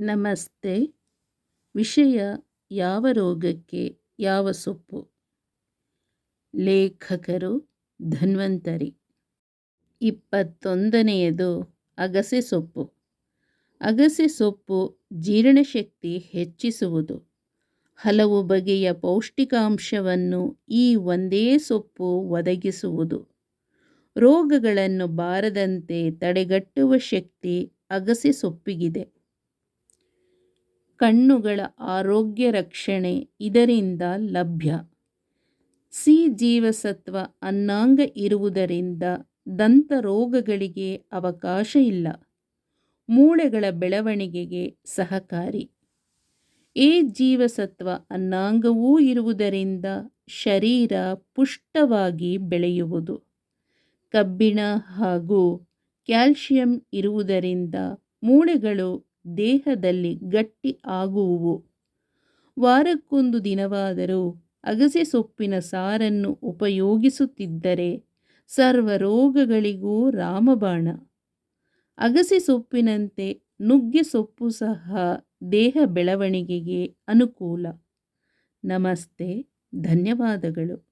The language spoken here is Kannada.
ನಮಸ್ತೆ. ವಿಷಯ ಯಾವ ರೋಗಕ್ಕೆ ಯಾವ ಸೊಪ್ಪು? ಲೇಖಕರು ಧನ್ವಂತರಿ. ಇಪ್ಪತ್ತೊಂದನೆಯದು ಅಗಸೆ ಸೊಪ್ಪು. ಅಗಸೆ ಸೊಪ್ಪು ಜೀರ್ಣಶಕ್ತಿ ಹೆಚ್ಚಿಸುವುದು. ಹಲವು ಬಗೆಯ ಪೌಷ್ಟಿಕಾಂಶವನ್ನು ಈ ಒಂದೇ ಸೊಪ್ಪು ಒದಗಿಸುವುದು. ರೋಗಗಳನ್ನು ಬಾರದಂತೆ ತಡೆಗಟ್ಟುವ ಶಕ್ತಿ ಅಗಸೆ ಸೊಪ್ಪಿಗಿದೆ. ಕಣ್ಣುಗಳ ಆರೋಗ್ಯ ರಕ್ಷಣೆ ಇದರಿಂದ ಲಭ್ಯ. ಸಿ ಜೀವಸತ್ವ ಅನ್ನಾಂಗ ಇರುವುದರಿಂದ ದಂತ ರೋಗಗಳಿಗೆ ಅವಕಾಶ ಇಲ್ಲ. ಮೂಳೆಗಳ ಬೆಳವಣಿಗೆಗೆ ಸಹಕಾರಿ. ಎ ಜೀವಸತ್ವ ಅನ್ನಾಂಗವೂ ಇರುವುದರಿಂದ ಶರೀರ ಪುಷ್ಟವಾಗಿ ಬೆಳೆಯುವುದು. ಕಬ್ಬಿಣ ಹಾಗೂ ಕ್ಯಾಲ್ಶಿಯಂ ಇರುವುದರಿಂದ ಮೂಳೆಗಳು ದೇಹದಲ್ಲಿ ಗಟ್ಟಿ ಆಗುವುವು. ವಾರಕ್ಕೊಂದು ದಿನವಾದರೂ ಅಗಸೆ ಸೊಪ್ಪಿನ ಸಾರನ್ನು ಉಪಯೋಗಿಸುತ್ತಿದ್ದರೆ ಸರ್ವ ರೋಗಗಳಿಗೂ ರಾಮಬಾಣ. ಅಗಸೆ ಸೊಪ್ಪಿನಂತೆ ನುಗ್ಗೆ ಸೊಪ್ಪು ಸಹ ದೇಹ ಬೆಳವಣಿಗೆಗೆ ಅನುಕೂಲ. ನಮಸ್ತೆ, ಧನ್ಯವಾದಗಳು.